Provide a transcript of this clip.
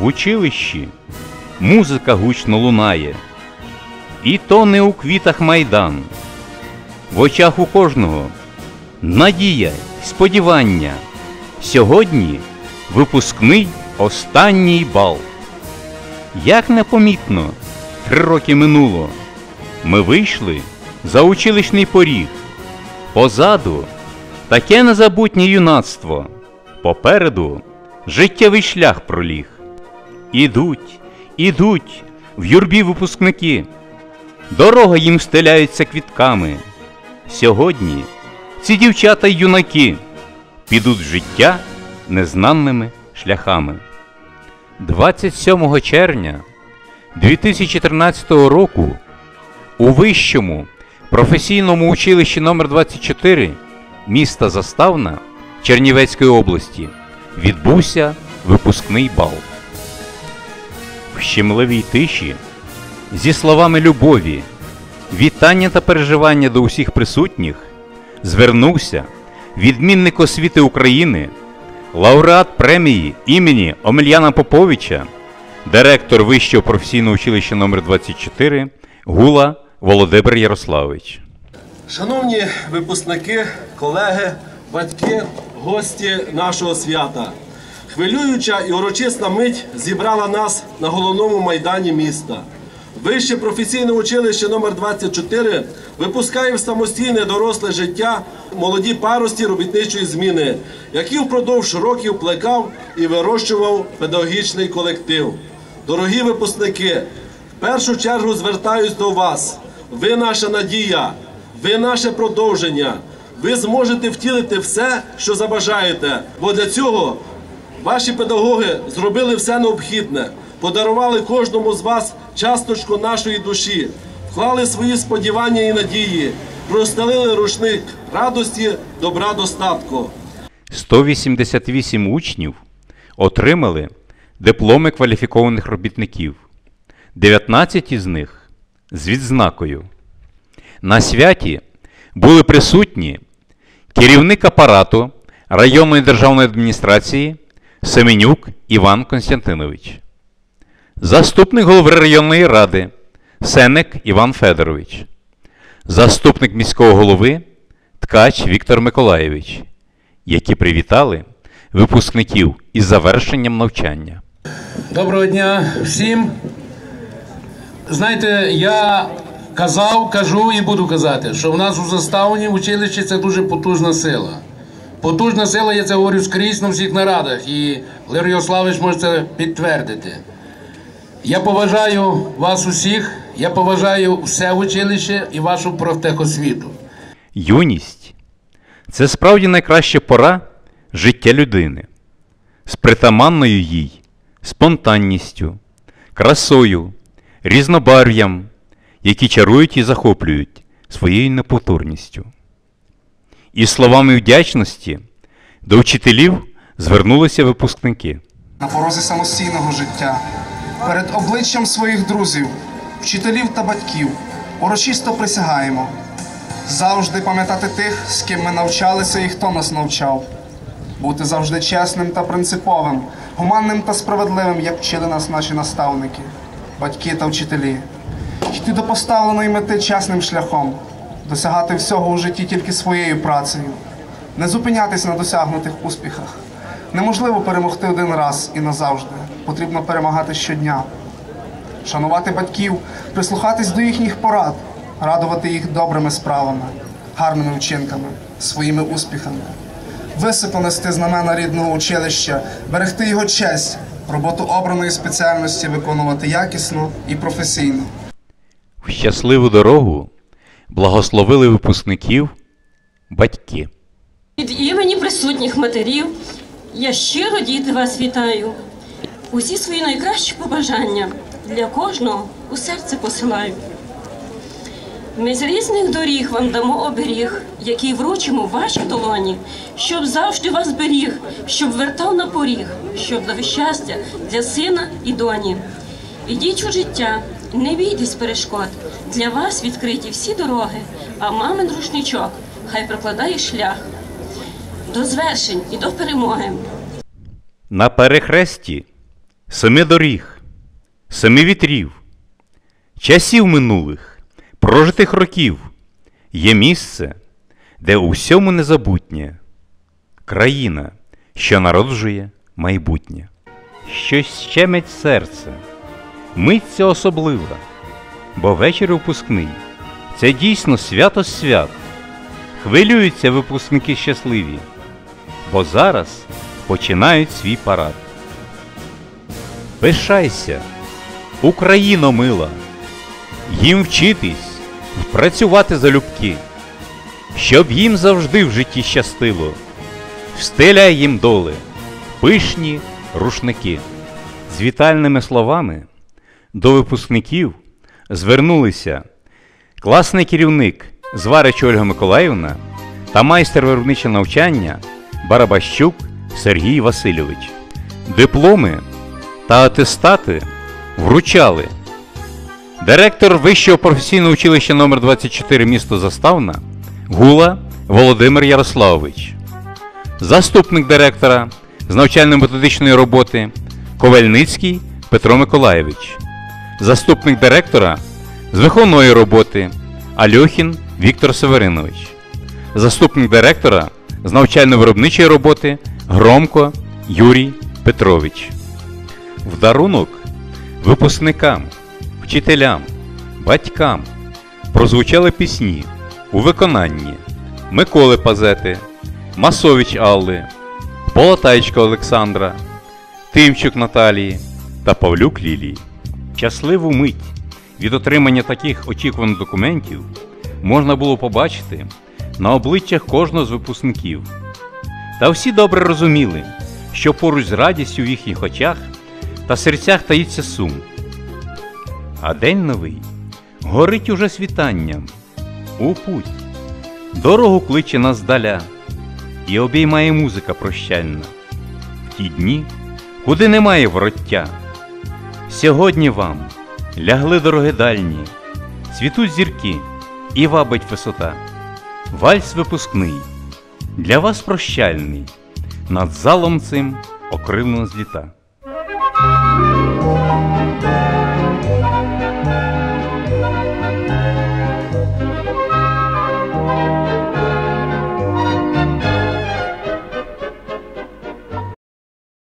В училищі музика гучно лунає, і то не у квітах майдан. В очах у кожного надія сподівання. Сьогодні випускний останній бал. Як непомітно, три роки минуло. Ми вийшли за училищний поріг. Позаду таке незабутнє юнацтво. Попереду життєвий шлях проліг. Ідуть, ідуть в юрбі випускники. Дорога їм стеляється квітками. Сьогодні ці дівчата й юнаки підуть в життя незнаними шляхами. 27 червня 2013 року у вищому професійному училищі номер 24 міста Заставна Чернівецької області відбувся випускний бал. В щемливій тиші зі словами любові, вітання та переживання до усіх присутніх звернувся відмінник освіти України, лауреат премії імені Омельяна Поповича, директор Вищого професійного училища номер 24 Гула Володимир Ярославович. Шановні випускники, колеги, батьки, гості нашого свята. Хвилююча і урочиста мить зібрала нас на головному майдані міста. Вище професійне училище номер 24 випускає в самостійне доросле життя молоді парості робітничої зміни, які впродовж років плекав і вирощував педагогічний колектив. Дорогі випускники, в першу чергу звертаюсь до вас. Ви наша надія, ви наше продовження. Ви зможете втілити все, що забажаєте. Бо для цього ваші педагоги зробили все необхідне, подарували кожному з вас часточку нашої душі, вклали свої сподівання і надії, простелили рушник радості, добра, достатку. 188 учнів отримали дипломи кваліфікованих робітників, 19 із них з відзнакою. На святі були присутні керівник апарату районної державної адміністрації Семенюк Іван Константинович, заступник голови районної ради Сенек Іван Федорович, заступник міського голови Ткач Віктор Миколаєвич, які привітали випускників із завершенням навчання. Доброго дня всім. Знаєте, я казав, кажу і буду казати, що в нас у заставні в училищі це дуже потужна сила. Потужна сила, я це говорю скрізь на всіх нарадах, і Лер Ярославович може це підтвердити. Я поважаю вас усіх, я поважаю все училище і вашу профтехосвіту. Юність це справді найкраща пора життя людини з притаманною їй спонтанністю, красою, різнобарв'ям, які чарують і захоплюють своєю непотурністю. І словами вдячності до вчителів звернулися випускники. на порозі самостійного життя, перед обличчям своїх друзів, вчителів та батьків урочисто присягаємо. Завжди пам'ятати тих, з ким ми навчалися і хто нас навчав, бути завжди чесним та принциповим, гуманним та справедливим, як вчили нас наші наставники, батьки та вчителі, йти до поставленої мети чесним шляхом, досягати всього у житті тільки своєю працею, не зупинятись на досягнутих успіхах. Неможливо перемогти один раз і назавжди. Потрібно перемагати щодня. Шанувати батьків, прислухатись до їхніх порад, радувати їх добрими справами, гарними вчинками, своїми успіхами. Високо нести знамена рідного училища, берегти його честь, роботу обраної спеціальності виконувати якісно і професійно. Щасливу дорогу благословили випускників батьки. Від імені присутніх матерів я щиро діти вас вітаю. Усі свої найкращі побажання для кожного у серце посилаю. Ми з різних доріг вам дамо оберіг, який вручимо в вашій долоні, щоб завжди вас беріг, щоб вертав на поріг, щоб дав щастя для сина і доні. Ідіть у життя, не бійтесь перешкод. Для вас відкриті всі дороги, а мамин рушничок хай прокладає шлях до звершень і до перемоги. На перехресті семи доріг, семи вітрів, часів минулих, прожитих років є місце, де у всьому незабутнє країна, що народжує майбутнє. Щось щемить серце, мить ця особлива, бо вечір випускний це дійсно свято свят. Хвилюються випускники щасливі, бо зараз починають свій парад. Пишайся, Україно мила, їм вчитись, працювати залюбки, щоб їм завжди в житті щастило, встеляй їм доли, пишні рушники. З вітальними словами до випускників звернулися. Класний керівник Зварич Ольга Миколаївна та майстер виробничого навчання Барабащук Сергій Васильович. Дипломи та атестати вручали. Директор Вищого професійного училища номер 24 місто Заставна Гула Володимир Ярославович, заступник директора з навчально-методичної роботи Ковельницький Петро Миколаєвич, заступник директора з виховної роботи Альохін Віктор Северинович, заступник директора з навчально-виробничої роботи Громко Юрій Петрович. В дарунок випускникам, вчителям, батькам прозвучали пісні у виконанні Миколи Пазети, Масович Алли, Полотайчка Олександра, Тимчук Наталії та Павлюк Лілії. Щасливу мить від отримання таких очікуваних документів можна було побачити на обличчях кожного з випускників. Та всі добре розуміли, що поруч з радістю в їхніх очах та серцях таїться сум. А день новий горить уже світанням у путь. Дорогу кличе нас здаля, і обіймає музика прощальна. В ті дні, куди немає вороття. Сьогодні вам лягли дороги дальні, цвітуть зірки і вабить висота. Вальс випускний, для вас прощальний, над залом цим окрилено зліта.